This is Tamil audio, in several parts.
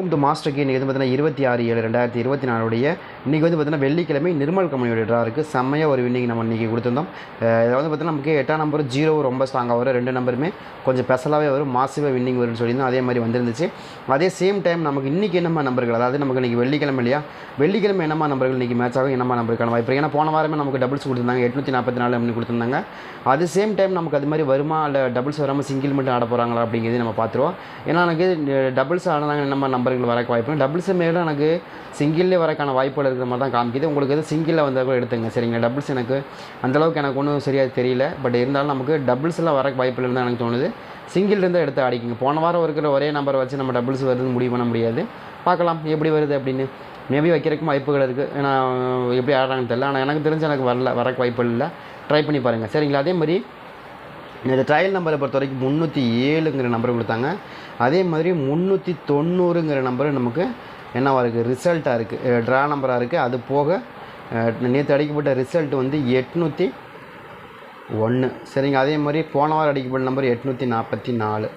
வெல்கம் டு மாஸ்டர் கே இன்றைக்கி வந்து பார்த்தீங்கன்னா இருபத்தி ஆறு ஏழு ரெண்டாயிரத்தி இருபத்தி நாலுடைய இன்றைக்கி வந்து பார்த்தீங்கன்னா வெள்ளிக்கிழமை நிர்மல் கம்பெனியோட ட்ரா இருக்குது செம்மையாக ஒரு வின்னிங் நம்ம இன்றைக்கி கொடுத்துருந்தோம். அஹ் இதில் வந்து பார்த்தீங்கன்னா நமக்கு எட்டாம் நம்பர் ஜீரோ ரொம்ப ஸ்ட்ராங்காக வரும். ரெண்டு நம்பருமே கொஞ்சம் ஸ்பெஷலாகவே வரும். மாசிவாக வின்னிங் வரும்னு சொல்லியிருந்தோம். அதே மாதிரி வந்துருந்துச்சு. அதே சேம் டைம் நமக்கு இன்றைக்கி என்னம்மா நம்பர்கள்? அதாவது நமக்கு இன்றைக்கி வெள்ளிக்கிழமை இல்லையா? வெள்ளிக்கிழமை என்னம்மா நம்பர்கள் இன்றைக்கி மேட்ச் ஆகும்? என்னம்மா நம்பருக்கான வாய்ப்பு ஏன்னா போன வாரமே நமக்கு டபுள்ஸ் கொடுத்துருந்தாங்க. எட்நூற்றி நாற்பத்தி நாலு அப்படின்னு கொடுத்துருந்தாங்க. அது சேம் டைம் நமக்கு அது மாதிரி வருமா இல்லை டபுள்ஸ் வராமல் சிங்கிள் மட்டும் ஆட போகிறாங்களா அப்படிங்கிறது நம்ம பார்த்துருவோம். ஏன்னா எனக்கு டபுள்ஸ் ஆடினாங்க நம்ம நம்பர்கள் வரக்கு வாய்ப்பு. டபுள்ஸ் மேலே எனக்கு சிங்கிள்லேயே வரக்கான வாய்ப்புகள் இருக்கிற மாதிரி தான் காமிக்குது. உங்களுக்கு எது சிங்கிளில் வந்தால் கூட எடுத்துங்க. சரிங்களா? டபுள்ஸ் எனக்கு அந்தளவுக்கு எனக்கு ஒன்றும் சரியாக தெரியல. பட் இருந்தாலும் நமக்கு டபுள்ஸில் வரக்கு வாய்ப்பு இல்லைன்னு தான் எனக்கு தோணுது. சிங்கிள் இருந்தால் எடுத்து அடிக்குங்க போன வாரம் இருக்கிற ஒரே நம்பரை வச்சு நம்ம டபுள்ஸ் வருதுன்னு முடிவு பண்ண முடியாது. பார்க்கலாம். எப்படி வருது அப்படின்னு. மேபி வைக்கிறதுக்கும் வாய்ப்புகள் இருக்குது ஏன்னா எப்படி ஆடுறாங்கன்னு தெரியல. ஆனால் எனக்கு தெரிஞ்சு எனக்கு வரல. வரக்கு வாய்ப்பு இல்லை. ட்ரை பண்ணி பாருங்கள் சரிங்களா? அதே மாதிரி இந்த ட்ரையல் நம்பரை பொறுத்த வரைக்கும் முந்நூற்றி ஏழுங்கிற நம்பர் கொடுத்தாங்க. அதே மாதிரி முந்நூற்றி தொண்ணூறுங்கிற நம்பர் நமக்கு என்னவாக இருக்குது ரிசல்ட்டாக இருக்குது ட்ரா நம்பராக இருக்குது அது போக நேற்று அடிக்கப்பட்ட ரிசல்ட் வந்து எட்நூற்றி ஒன்று சரிங்க அதே மாதிரி போன வாரம் அடிக்கப்பட்ட நம்பர் எட்நூற்றி நாற்பத்தி நாலு.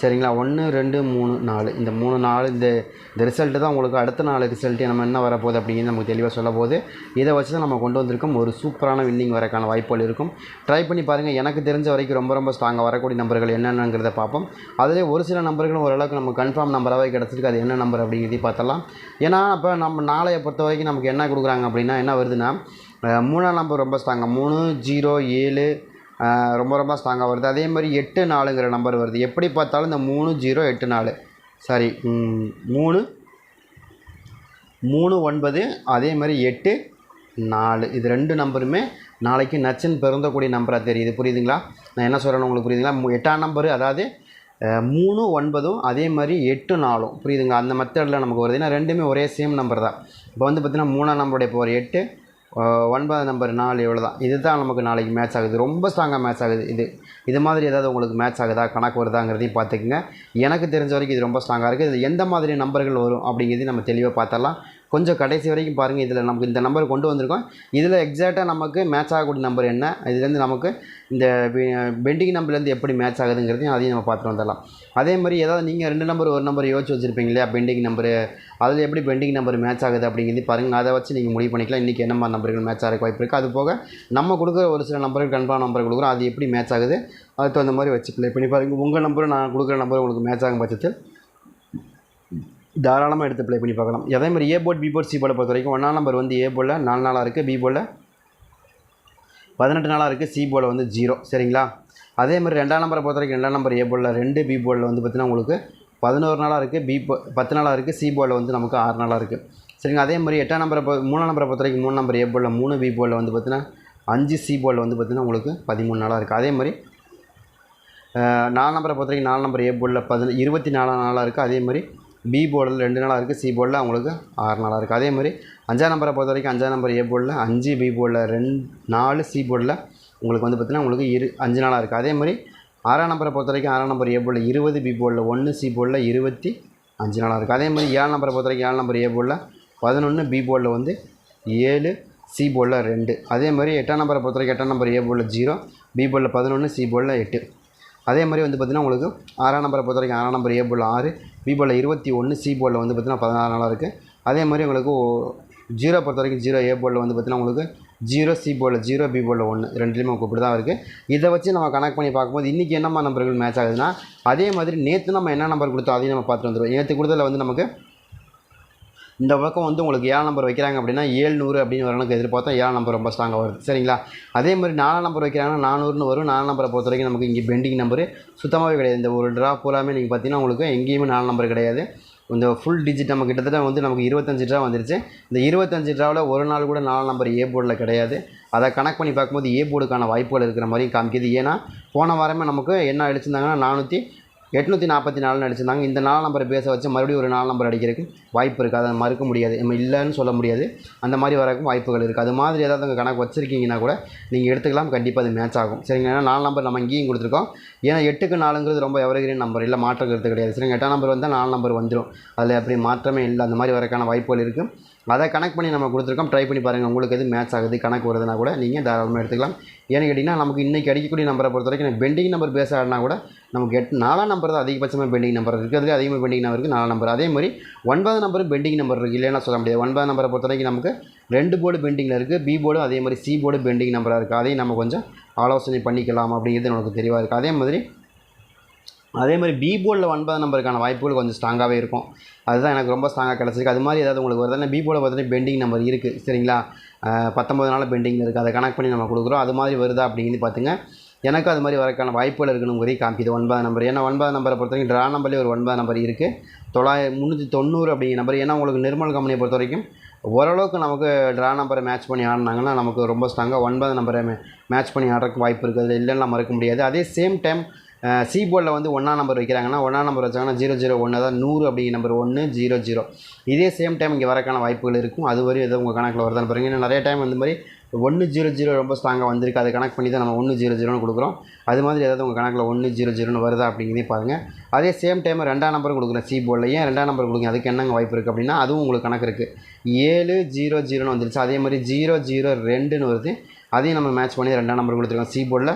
சரிங்களா? ஒன்று ரெண்டு மூணு நாலு. இந்த மூணு நாலு இந்த இந்த ரிசல்ட்டு தான் உங்களுக்கு அடுத்த நாள் ரிசல்ட்டு நம்ம என்ன வரப்போகுது அப்படிங்கிறது நமக்கு தெளிவாக சொல்ல போது இதை வச்சு தான் நம்ம கொண்டு வந்திருக்கோம். ஒரு சூப்பரான வின்னிங் வரக்கான வாய்ப்புகள் இருக்கும். ட்ரை பண்ணி பாருங்கள் எனக்கு தெரிஞ்ச வரைக்கும் ரொம்ப ரொம்ப ஸ்ட்ராங்காக வரக்கூடிய நம்பர்கள் என்னென்னங்கிறத பார்ப்போம். அதிலே ஒரு சில நம்பர்களும் ஓரளவுக்கு நம்ம கன்ஃபார்ம் நம்பராகவே கிடச்சிருக்கு. அது என்ன நம்பர் அப்படிங்கிறதையும் பார்த்தலாம் ஏன்னா இப்போ நம்ம நாளையை பொறுத்த வரைக்கும் நமக்கு என்ன கொடுக்குறாங்க அப்படின்னா என்ன வருதுன்னா மூணாம் நம்பர் ரொம்ப ஸ்ட்ராங்காக மூணு ஜீரோ ஏழு ரொம்ப ரொம்ப ஸ்ட்ராங்காக வருது. அதே மாதிரி எட்டு நாலுங்கிற நம்பர் வருது. எப்படி பார்த்தாலும் இந்த மூணு ஜீரோ எட்டு நாலு. சாரி மூணு மூணு ஒன்பது அதே மாதிரி எட்டு நாலு. இது ரெண்டு நம்பருமே நாளைக்கு நச்சன் பிறந்தக்கூடிய நம்பராக தெரியுது. புரியுதுங்களா? நான் என்ன சொல்கிறேன்னு உங்களுக்கு புரியுதுங்களா? எட்டாம் நம்பரு அதாவது மூணு ஒன்பதும் அதே மாதிரி எட்டு நாலும். புரியுதுங்களா? அந்த மெத்தடில் நமக்கு வருது. ஏன்னா ரெண்டுமே ஒரே சேம் நம்பர் தான். இப்போ வந்து பார்த்திங்கன்னா மூணாம் நம்பருடைய பவர் எட்டு ஒன்பது ஒன்பதாம் நம்பர் நாலு இவ்வளோ தான் இதுதான் நமக்கு நாளைக்கு மேட்ச் ஆகுது. ரொம்ப ஸ்ட்ராங்காக மேட்ச் ஆகுது இது. இது மாதிரி ஏதாவது உங்களுக்கு மேட்ச் ஆகுதா கணக்கு வருதாங்கிறதையும் பார்த்துக்குங்க. எனக்கு தெரிஞ்ச வரைக்கும் இது ரொம்ப ஸ்ட்ராங்காக இருக்குது இது எந்த மாதிரி நம்பர்கள் வரும் அப்படிங்கிறதையும் நம்ம தெளிவாக பார்த்தலாம் கொஞ்சம் கடைசி வரைக்கும் பாருங்கள் இதில் நமக்கு இந்த நம்பர் கொண்டு வந்திருக்கோம். இதில் எக்ஸாக்டாக நமக்கு மேட்ச் ஆகக்கூடிய நம்பர் என்ன? இதுலேருந்து நமக்கு இந்த பெண்டிங் நம்பர்லேருந்து எப்படி மேட்ச் ஆகுதுங்கிறதையும் அதையும் நம்ம பார்த்துட்டு வந்துடலாம். அதே மாதிரி ஏதாவது நீங்கள் ரெண்டு நம்பர் ஒரு நம்பர் யோசிச்சு வச்சுருப்பீங்க இல்லையா? பெண்டிங் நம்பரு அதில் எப்படி பெண்டிங் நம்பர் மேட்ச் ஆகுது அப்படிங்கிறது பாருங்கள் அதை வச்சு நீங்கள் முடிவு பண்ணிக்கலாம். இன்றைக்கி என்ன மாதிரி நம்பர்கள் மேட்ச் ஆக வாய்ப்பு இருக்குது அது போக நம்ம கொடுக்குற ஒரு சில நம்பர்கள் கன்ஃபார்ம் நம்பர் கொடுக்குறோம். அது எப்படி மேட்ச் ஆகுது? அதுக்கு தகுந்த மாதிரி வச்சு ப்ளே பண்ணி பாருங்கள் உங்கள் நம்பரும் நான் கொடுக்குற நம்பர் உங்களுக்கு மேட்ச் ஆகும் பட்சத்தில் தாராளமாக எடுத்து ப்ளே பண்ணி பார்க்கலாம் அதே மாதிரி A board B board C போர்டை பொறுத்த வரைக்கும் ஒன்றாம் நம்பர் வந்து ஏ போர்டில் நாலு நாளாக இருக்குது பி போர்டில் பதினெட்டு நாளாக இருக்குது சி போர்டில் வந்து ஜீரோ சரிங்களா அதே மாதிரி ரெண்டாம் நம்பரை பொறுத்த வரைக்கும் ரெண்டாம் நம்பர் ஏ போர்டில் ரெண்டு பி போர்டில் வந்து பார்த்திங்கன்னா உங்களுக்கு பதினோரு நாளாக இருக்குது பி போ பத்து நாளாக இருக்குது சி போர்டில் வந்து நமக்கு ஆறு நாளாக இருக்குது சரிங்க அதே மாதிரி எட்டாம் நம்பரை பொ மூணாம் நம்பரை பொறுத்த வரைக்கும் மூணு நம்பர் ஏ போர்டில் மூணு பி போர்டில் வந்து பார்த்திங்கன்னா அஞ்சு சி போர்டில் வந்து பார்த்திங்கன்னா உங்களுக்கு பதிமூணு நாளாக இருக்குது அதே மாதிரி நாலு நம்பரை பொறுத்த வரைக்கும் நாலு நம்பர் ஏ போர்டில் பதின இருபத்தி நாலாம் நாளாக இருக்குது அதே மாதிரி பி போர்டில் ரெண்டு நாளாக இருக்குது சி போர்டில் அவங்களுக்கு ஆறு நாளாக இருக்குது அதே மாதிரி அஞ்சாம் நம்பரை பொறுத்த வரைக்கும் அஞ்சாம் நம்பர் ஏ போர்டில் அஞ்சு பி போர்டில் ரெண்டு நாலு சி போர்டில் உங்களுக்கு வந்து பார்த்திங்கன்னா உங்களுக்கு இரு அஞ்சு நாளாக இருக்குது அதே மாதிரி ஆறாம் நம்பரை பொறுத்த வரைக்கும் ஆறாம் நம்பர் ஏ போர்டில் இருபது பி போர்டில் ஒன்று சி போர்டில் இருபத்தி அஞ்சு நாளாக இருக்குது அதே மாதிரி ஏழு நம்பரை பொறுத்த வரைக்கும் ஏழு நம்பர் ஏ போர்டில் பதினொன்று பி போர்டில் வந்து ஏழு சி போர்டில் ரெண்டு. அதே மாதிரி எட்டாம் நம்பரை பொறுத்த வரைக்கும் எட்டாம் நம்பர் ஏ போர்டில் ஜீரோ பி போர்டில் பதினொன்று சி போர்டில் எட்டு. அதே மாதிரி வந்து பார்த்திங்கன்னா உங்களுக்கு ஆறாம் நம்பரை பொறுத்த வரைக்கும் ஆறாம் நம்பர் ஏ போர்டில் ஆறு பி இருபத்தி ஒன்று சி போலில் வந்து பார்த்திங்கன்னா பதினாறு நாளாக இருக்குது அதே மாதிரி உங்களுக்கு ஜீரோ பொறுத்த வரைக்கும் ஜீரோ ஏ போலில் வந்து பார்த்திங்கன்னா உங்களுக்கு ஜீரோ சி போலில் ஜீரோ பி போலில் ஒன்று ரெண்டுலேயுமே உங்களுக்கு இப்படி தான் இருக்குது இதை வச்சு நம்ம கனெக்ட் பண்ணி பார்க்கும்போது இன்றைக்கி என்னம்மா நம்பர்கள் மேட்ச் ஆகுதுன்னா அதே மாதிரி நேற்று நம்ம என்ன நம்பர் கொடுத்தோம் அதையும் நம்ம பார்த்துட்டு வந்துடுவோம் நேற்று கொடுத்ததில் வந்து நமக்கு இந்த பக்கம் வந்து உங்களுக்கு ஏழாம் நம்பர் வைக்கிறாங்க அப்படின்னா ஏழ்நூறு அப்படின்னு வரணுக்கு எதிர்பார்த்தா ஏழாம் நம்பர் ரொம்ப ஸ்ட்ராங்காக வருது. சரிங்களா? அதே மாதிரி நாலாம் நம்பர் வைக்கிறாங்கன்னா நானூறுன்னு வரும். நாலாம் நம்பரை பொறுத்த வரைக்கும் நமக்கு இங்கே பெண்டிங் நம்பர் சுத்தமாகவே கிடையாது. இந்த ஒரு ட்ரா பூராமே நீங்கள் பார்த்தீங்கன்னா உங்களுக்கு எங்கேயுமே நாலு நம்பர் கிடையாது. இந்த ஃபுல் டிஜிட் நம்ம கிட்டத்தட்ட வந்து நமக்கு இருபத்தஞ்சு ட்ரா வந்துருச்சு. இந்த இருபத்தஞ்சு ட்ராவில் ஒரு நாள் கூட நாலு நம்பர் ஏ போர்டில் கிடையாது. அதை கனெக்ட் பண்ணி பார்க்கும்போது ஏ போர்டுக்கான வாய்ப்புகள் இருக்கிற மாதிரியும் காமிக்குது. ஏன்னா போன வாரமே நமக்கு என்ன அடிச்சிருந்தாங்கன்னா நானூற்றி எட்நூற்றி நாற்பத்தி நாலுன்னு அடிச்சிருந்தாங்க இந்த நாலு நம்பரை பேச வச்சு மறுபடியும் ஒரு நாலு நம்பர் அடிக்கிறதுக்கு வாய்ப்பு இருக்குது அதை மறுக்க முடியாது. நம்ம இல்லைன்னு சொல்ல முடியாது. அந்த மாதிரி வரக்கும் வாய்ப்புகள் இருக்குது அது மாதிரி ஏதாவது உங்கள் கணக்கு வச்சுருக்கீங்கன்னா கூட நீங்கள் எடுத்துக்கலாம். கண்டிப்பாக அது மேட்ச் ஆகும். சரிங்க ஏன்னா நாலு நம்பர் நம்ம இங்கேயும் கொடுத்துருக்கோம். ஏன்னா எட்டுக்கு நாலுங்கிறது ரொம்ப எவரகிரின் நம்பர் இல்லை மாற்றம் கருத்து கிடையாது. சரிங்க? எட்டாம் நம்பர் வந்தால் நாலு நம்பர் வந்துடும் அதில் அப்படி மாற்றமே இல்லை. அந்த மாதிரி வரக்கான வாய்ப்புகள் இருக்குது அதை கனெக்ட் பண்ணி நம்ம கொடுத்துருக்கோம். ட்ரை பண்ணி பாருங்கள் உங்களுக்கு எது மேட்ச் ஆகுது கணக்கு வருதுன்னா கூட நீங்கள் தாராளமாக எடுத்துக்கலாம். ஏன்னு கேட்டிங்கன்னா நமக்கு இன்றைக்கி அடிக்கக்கூடிய நம்பரை பொறுத்த வரைக்கும் பெண்டிங் நம்பர் பேச ஆடினா கூட நமக்கு எட் நாலாம் நம்பர் தான் அதிகபட்சமாக பெண்டிங் நம்பர் இருக்கிறதுலே அதிகமாக பெண்டிங் நம்பர் இருக்குது நாலாம் நம்பர் அதே மாதிரி ஒன்பது நம்பரும் பெண்டிங் நம்பர் இருக்குது இல்லைன்னா சொல்ல முடியாது. ஒன்பது நம்பரை பொறுத்த வரைக்கும் நமக்கு ரெண்டு போர்டு பெண்டிங்கில் இருக்குது பி போர்டும் அதே மாதிரி சி போர்டு பெண்டிங் நம்பராக இருக்குது அதையும் நம்ம கொஞ்சம் ஆலோசனை பண்ணிக்கலாம் அப்படிங்கிறது நமக்கு தெளிவாக இருக்குது அதே மாதிரி அதே மாதிரி பி போர்டில் ஒன்பது நம்பருக்கான வாய்ப்புகள் கொஞ்சம் ஸ்ட்ராங்காகவே இருக்கும். அதுதான் எனக்கு ரொம்ப ஸ்ட்ராங்காக கிடச்சிருக்கு. அது மாதிரி ஏதாவது உங்களுக்கு வருதுன்னா பி போர்டில் பார்த்தீங்கன்னா பெண்டிங் நம்பர் இருக்குது சரிங்களா? பத்தொம்பது நாள் பெண்டிங் இருக்குது அதை கனெக்ட் பண்ணி நம்ம கொடுக்குறோம். அது மாதிரி வருதா அப்படிங்கிறது பார்த்துங்க எனக்கு அது மாதிரி வரக்கான வாய்ப்புகள் இருக்குன்னு காமிக்குது. ஒன்பது நம்பர். ஏன்னா ஒன்பது நம்பரை பொறுத்த வரைக்கும் ட்ரா நம்பர்லேயே ஒரு ஒன்பது நம்பர் இருக்குது தொள்ளாயிரம் முந்நூற்றி தொண்ணூறு அப்படிங்கிற நம்பர். ஏன்னா உங்களுக்கு நிர்மல் கம்பெனியை பொறுத்த வரைக்கும் ஓரளவுக்கு நமக்கு ட்ரா நம்பரை மேட்ச் பண்ணி ஆடினாங்கன்னா நமக்கு ரொம்ப ஸ்ட்ராங்காக ஒன்பது நம்பரை மேட்ச் பண்ணி ஆடுறதுக்கு வாய்ப்பு இருக்குது அது இல்லைன்னா மறக்க முடியாது. அதே சேம் டைம் சி போர்டில் வந்து ஒன்றா நம்பர் வைக்கிறாங்கன்னா ஒன்றா நம்பர் வச்சாங்கன்னா ஜீரோ ஜீரோ ஒன்று தான் நூறு அப்படிங்கிற நம்பர் ஒன்று ஜீரோ ஜீரோ இதே சேம் டைம் இங்கே வரக்கான வாய்ப்புகள் இருக்கும். அது வரையும் எதோ உங்கள் கணக்கில் வருதான்னு பாருங்க. ஏன்னா நிறைய டைம் இந்த மாதிரி ஒன்று ஜீரோ ஜீரோ ரொம்ப ஸ்ட்ராங்காக வந்திருக்கு. அதை கணக்கு பண்ணி தான் நம்ம ஒன்று ஜீரோ ஜீரோன்னு கொடுக்குறோம். அது மாதிரி ஏதாவது உங்கள் கணக்கில் ஒன்று ஜீரோ ஜீரோன்னு வருதா அப்படிங்கிறதையும் பாருங்கள் அதே சேம் டைம் ரெண்டாம் நம்பரும் கொடுக்குறேன் சி போர்டில் ஏன் ரெண்டாம் நம்பர் கொடுங்க? அதுக்கு என்னங்க வாய்ப்பு இருக்குது அப்படின்னா அதுவும் உங்களுக்கு கணக்கு இருக்குது ஏழு ஜீரோ ஜீரோன்னு வந்துருச்சு. அதே மாதிரி ஜீரோ ஜீரோ ரெண்டுன்னு வருது. அதையும் நம்ம மேட்ச் பண்ணி ரெண்டாம் நம்பர் கொடுத்துருக்கோம். சி போர்டில்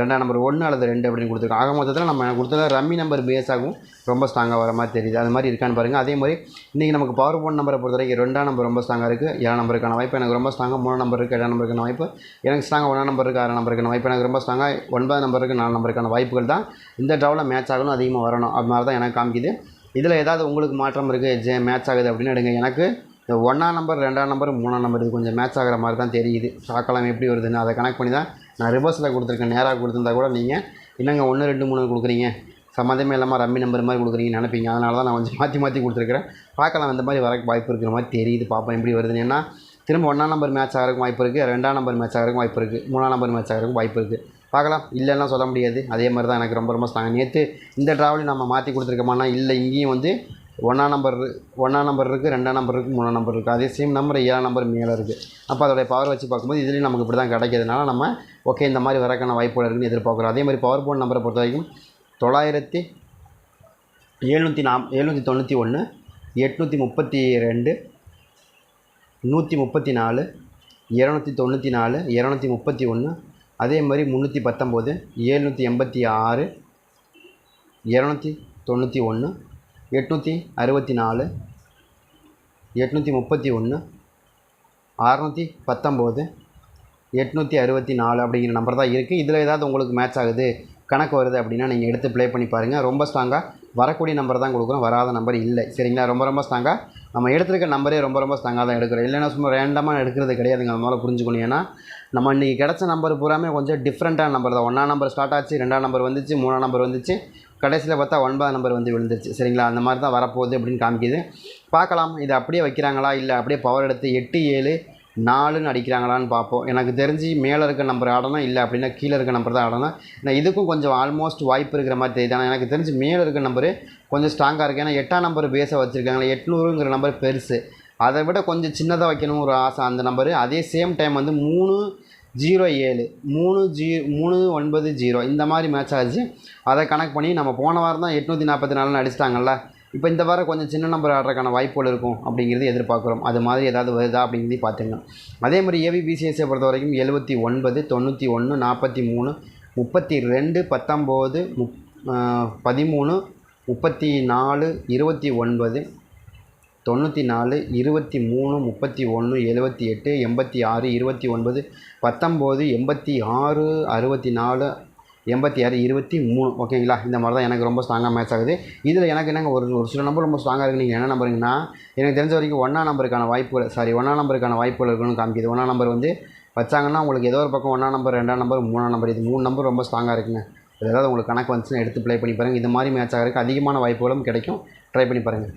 ரெண்டாம் நம்பர் ஒன்று அல்லது ரெண்டு அப்படின்னு கொடுத்துருக்கோம். ஆக மொத்தத்தில் நம்ம கொடுத்தது ரம்மி நம்பர் பேஸ் ஆகும். ரொம்ப ஸ்ட்ராங்காக வர மாதிரி தெரியுது. அது மாதிரி இருக்கான்னு பாருங்கள் அதே மாதிரி இன்றைக்கி நமக்கு பவர் ஃபோன் நம்பரை பொறுத்த வரைக்கும் ரெண்டாம் நம்பர் ரொம்ப ஸ்ட்ராங்காக இருக்குது ஏழாம் நம்பருக்கான வாய்ப்பு எனக்கு ரொம்ப ஸ்ட்ராங்காக மூணு நம்பர் இருக்குது ஏழாம் நம்பருக்கான வாய்ப்பு. எனக்கு ஸ்ட்ராங்காக ஒன்றாம் நம்பருக்கு ஆறாம் நம்பருக்கான வாய்ப்பு. எனக்கு ரொம்ப ஸ்ட்ராங்காக ஒன்பது நம்பருக்கு நாலு நம்பருக்கான வாய்ப்புகள் தான் இந்த ட்ராவில் மேட்ச் ஆகணும் அதிகமாக வரணும் அது மாதிரி தான் எனக்கு காமிக்குது. இதில் ஏதாவது உங்களுக்கு மாற்றம் இருக்குது ஜே மேட்ச் ஆகுது அப்படின்னு எடுங்க. எனக்கு இந்த ஒன்றாம் நம்பர் ரெண்டாம் நம்பர் மூணாம் நம்பர் இது கொஞ்சம் மேட்ச் ஆகிற மாதிரி தான் தெரியுது. பார்க்கலாம் எப்படி வருதுன்னு. அதை கனெக்ட் பண்ணி தான் நான் ரிவர்ஸில் கொடுத்துருக்கேன். நேராக கொடுத்துருந்தா கூட நீங்கள் என்னங்க ஒன்று ரெண்டு மூணு கொடுக்குறீங்க. சம்மந்தமே இல்லாமல் ரம்மி நம்பர் மாதிரி கொடுக்குறீங்கன்னு நினைப்பீங்க. அதனால தான் நான் கொஞ்சம் மாற்றி மாற்றி கொடுத்துருக்குறேன். பார்க்கலாம் இந்த மாதிரி வரக்கு வாய்ப்பு இருக்கிற மாதிரி தெரியுது. பார்ப்போம் எப்படி வருதுன்னு. ஏன்னா திரும்ப ஒன்றாம் நம்பர் மேட்ச் ஆகிறதுக்கும் வாய்ப்பு இருக்குது ரெண்டாம் நம்பர் மேட்ச் ஆகிறதுக்கும் வாய்ப்பு இருக்குது மூணாம் நம்பர் மேட்ச் ஆகிறதுக்கும் வாய்ப்பு இருக்குது பார்க்கலாம். இல்லைன்னா சொல்ல முடியாது. அதே மாதிரி தான் எனக்கு ரொம்ப ரொம்ப ஸ்ட்ராங் நேற்று இந்த ட்ராவலையும் நம்ம மாற்றி கொடுத்துருக்கோமானா இல்லை இங்கேயும் வந்து ஒன்றாம் நம்பர் ஒன்றாம் நம்பர் இருக்குது ரெண்டாம் நம்பர் இருக்குது மூணாம் நம்பர் இருக்குது அதே சேம் நம்பர் ஏழாம் நம்பர் மேலே இருக்குது அப்போ அதோடைய பவர் வச்சு பார்க்கும்போது இதுலேயும் நமக்கு இப்படி தான் கிடைக்கிறதுனால நம்ம ஓகே இந்த மாதிரி வரக்கான வாய்ப்புகள் இருக்குன்னு எதிர்பார்க்குறோம். அதே மாதிரி பவர் போன் நம்பரை பொறுத்த வரைக்கும் தொள்ளாயிரத்தி எழுநூற்றி நாம் எழுநூற்றி தொண்ணூற்றி ஒன்று எட்நூற்றி முப்பத்தி ரெண்டு நூற்றி முப்பத்தி நாலு இரநூத்தி தொண்ணூற்றி நாலு இரநூத்தி முப்பத்தி ஒன்று அதே மாதிரி முந்நூற்றி பத்தொம்போது ஏழ்நூற்றி எண்பத்தி ஆறு இரநூத்தி தொண்ணூற்றி ஒன்று எட்நூற்றி அறுபத்தி நாலு எட்நூற்றி முப்பத்தி ஒன்று அறநூற்றி பத்தொம்போது எட்நூற்றி அறுபத்தி நாலு அப்படிங்கிற நம்பர் தான் இருக்குது இதில் ஏதாவது உங்களுக்கு மேட்ச் ஆகுது கணக்கு வருது அப்படின்னா நீங்கள் எடுத்து ப்ளே பண்ணி பாருங்கள் ரொம்ப ஸ்ட்ராங்காக வரக்கூடிய நம்பர் தான் கொடுக்குறோம் வராத நம்பர் இல்லை. சரிங்களா? ரொம்ப ரொம்ப ஸ்ட்ராங்காக நம்ம எடுத்துருக்க நம்பரே ரொம்ப ரொம்ப ஸ்ட்ராங்காக தான் எடுக்கிறோம். இல்லைன்னா சும்மா ரேண்டமாக எடுக்கிறது கிடையாதுங்க அது புரிஞ்சுக்கணும். ஏன்னா நம்ம இன்றைக்கி கிடச்ச நம்பர் பூராமே கொஞ்சம் டிஃப்ரெண்ட்டான நம்பர் தான். ஒன்றாம் நம்பர் ஸ்டார்ட் ஆச்சு ரெண்டாம் நம்பர் வந்துச்சு மூணாம் நம்பர் வந்துச்சு. கடைசியில் பார்த்தா ஒன்பதாம் நம்பர் வந்து விழுந்துருச்சு. சரிங்களா? அந்த மாதிரி தான் வரப்போகுது அப்படின்னு காமிக்குது. பார்க்கலாம் இது அப்படியே வைக்கிறாங்களா? இல்லை அப்படியே பவர் எடுத்து எட்டு ஏழு நாலுன்னு அடிக்கிறாங்களான்னு பார்ப்போம். எனக்கு தெரிஞ்சு மேலே இருக்க நம்பர் ஆடணும் இல்லை அப்படின்னா கீழே இருக்க நம்பர் தான் ஆடணும். ஏன்னா இதுக்கும் கொஞ்சம் ஆல்மோஸ்ட் வாய்ப்பு இருக்கிற மாதிரி தெரியுது. ஆனால் எனக்கு தெரிஞ்சு மேலே இருக்க நம்பரு கொஞ்சம் ஸ்ட்ராங்காக இருக்குது ஏன்னா எட்டாம் நம்பர் பேஸை வச்சுருக்காங்களே எட்நூறுங்கிற நம்பர் பெருசு. அதை விட கொஞ்சம் சின்னதாக வைக்கணும் ஒரு ஆசை அந்த நம்பரு அதே சேம் டைம் வந்து மூணு ஜீரோ ஏழு. மூணு ஜீ மூணு ஒன்பது ஜீரோ. இந்த மாதிரி மேட்ச் ஆச்சு. அதை கனெக்ட் பண்ணி நம்ம போன வாரம் தான் எட்நூற்றி நாற்பத்தி நாலுன்னு அடிச்சிட்டாங்கல்ல இப்போ இந்த வாரம் கொஞ்சம் சின்ன நம்பர் ஆடுறதுக்கான வாய்ப்புகள் இருக்கும் அப்படிங்கிறது எதிர்பார்க்குறோம். அது மாதிரி ஏதாவது வருதா அப்படிங்கிறதையும் பார்த்துங்க. அதே மாதிரி ஏவி பொறுத்த வரைக்கும் எழுபத்தி ஒன்பது தொண்ணூற்றி ஒன்று நாற்பத்தி மூணு முப்பத்தி ரெண்டு பத்தொம்போது முப் பதிமூணு முப்பத்தி நாலு இருபத்தி ஒன்பது தொண்ணூற்றி நாலு இருபத்தி மூணு முப்பத்தி ஒன்று எழுபத்தி எட்டு எண்பத்தி ஆறு இருபத்தி ஒன்பது பத்தொம்போது எண்பத்தி ஆறு அறுபத்தி நாலு எண்பத்தி ஆறு இருபத்தி மூணு ஓகேங்களா? இந்த மாதிரி தான் எனக்கு ரொம்ப ஸ்ட்ராங்காக மேட்ச் ஆகுது. இதில் எனக்கு என்னங்க ஒரு ஒரு சில நம்பர் ரொம்ப ஸ்ட்ராங்காக இருக்குது நீங்கள் என்ன நம்பருங்கன்னா எனக்கு தெரிஞ்ச வரைக்கும் ஒன்றாம் நம்பருக்கான வாய்ப்புகள் சாரி ஒன்றாம் நம்பருக்கான வாய்ப்புகள் இருக்குன்னு காமிக்குது. ஒன்றாம் நம்பர் வந்து வச்சாங்கன்னா உங்களுக்கு ஏதோ ஒரு பக்கம் ஒன்றாம் நம்பர் ரெண்டாம் நம்பர் மூணாம் நம்பர் இது மூணு நம்பர் ரொம்ப ஸ்ட்ராங்காக இருக்குங்க. ஏதாவது உங்களுக்கு கணக்கு வந்துச்சுன்னா எடுத்து ப்ளே பண்ணி பாருங்கள் இந்த மாதிரி மேட்ச் ஆகிறதுக்கு அதிகமான வாய்ப்புகளும் கிடைக்கும். ட்ரை பண்ணி பாருங்கள்